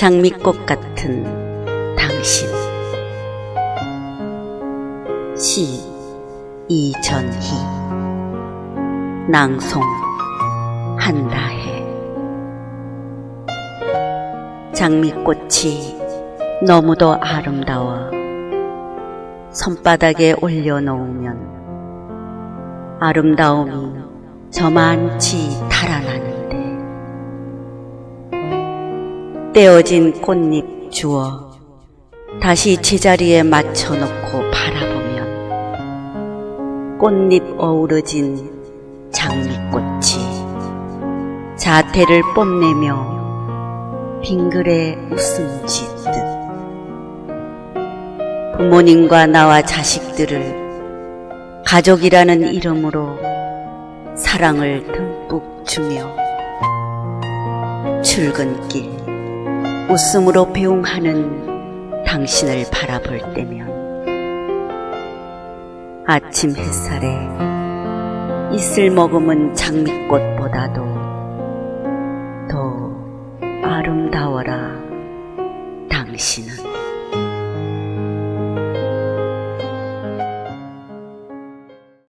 장미꽃 같은 당신. 시 이전희 낭송 한다해. 장미꽃이 너무도 아름다워 손바닥에 올려놓으면 아름다움이 저만치 달아나는데 떼어진 꽃잎 주워 다시 제자리에 맞춰놓고 바라보면 꽃잎 어우러진 장미꽃이 자태를 뽐내며 빙글에 웃음 짓듯 부모님과 나와 자식들을 가족이라는 이름으로 사랑을 듬뿍 주며 출근길 웃음으로 배웅하는 당신을 바라볼 때면 아침 햇살에 이슬 머금은 장미꽃보다도 더 아름다워라 당신은